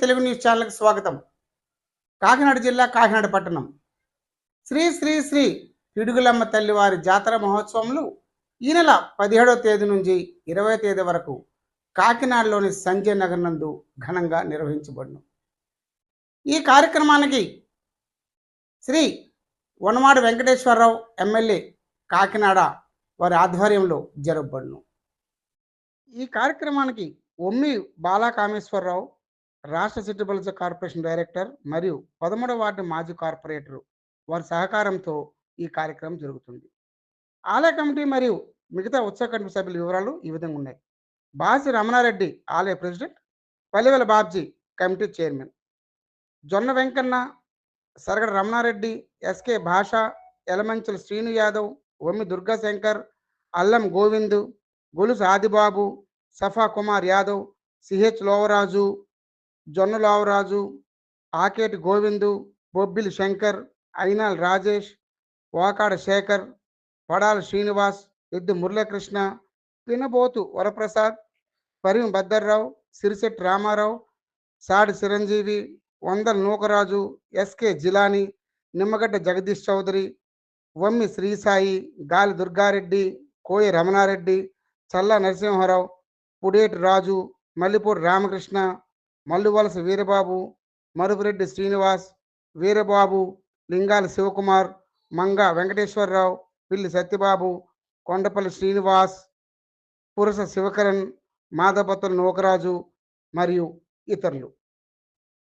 Telugu news channel స్వాగతం. కాకినాడ జిల్లా కాకినాడ పట్టణం. శ్రీ శ్రీ శ్రీ పిడుగులమ్మ తల్లివారి జాతర మహోత్సవంలో ఈ నెల పదిహేడవ తేదీ నుంచి ఇరవై తేదీ వరకు కాకినాడలోని సంజయ్ నగర్ నందు ఘనంగా నిర్వహించబడును. ఈ కార్యక్రమానికి శ్రీ వనమాడి వెంకటేశ్వరరావు ఎమ్మెల్యే కాకినాడ వారి ఆధ్వర్యంలో జరగబడును. ఈ కార్యక్రమానికి ఒమ్మి బాలాకామేశ్వరరావు రాష్ట్ర సిటీ బల్స్ కార్పొరేషన్ డైరెక్టర్ మరియు పదమూడవ వార్డు మాజీ కార్పొరేటర్ వారి సహకారంతో ఈ కార్యక్రమం జరుగుతుంది. ఆలయ కమిటీ మరియు మిగతా ఉత్సవ కమిటీ సభ్యుల వివరాలు ఈ విధంగా ఉన్నాయి. బాసి రమణారెడ్డి ఆలయ president Pallevela Babji committee chairman Jonna Venkanna Saragada Ramanareddy SK భాష ఎలమంచుల శ్రీను యాదవ్ ఒమ్మి దుర్గాశంకర్ అల్లం గోవింద్ గొలుసు ఆదిబాబు సఫా కుమార్ యాదవ్ సిహెచ్ లోవరాజు జొన్న లోవరాజు ఆకేటి గోవిందు బొబ్బిలి శంకర్ అయినాల్ రాజేష్ వాకాడ శేఖర్ పడాల శ్రీనివాస్ ఎద్దు మురళీకృష్ణ పినబోతు వరప్రసాద్ పరిమి భద్దర్రావు సిరిశెట్టి రామారావు సాడి చిరంజీవి వందల నూకరాజు ఎస్కే జిలాని నిమ్మగడ్డ జగదీష్ చౌదరి వమ్మి శ్రీసాయి గాలి దుర్గారెడ్డి కోయ రమణారెడ్డి చల్ల నరసింహారావు పుడేటి రాజు మల్లిపూడి రామకృష్ణ మల్లువలస వీరబాబు మరుపురెడ్డి శ్రీనివాస్ వీరబాబు లింగాల శివకుమార్ మంగ వెంకటేశ్వరరావు పిల్లి సత్యబాబు కొండపల్లి శ్రీనివాస్ పురుష శివకరణ్ మాధపతుల నూకరాజు మరియు ఇతరులు.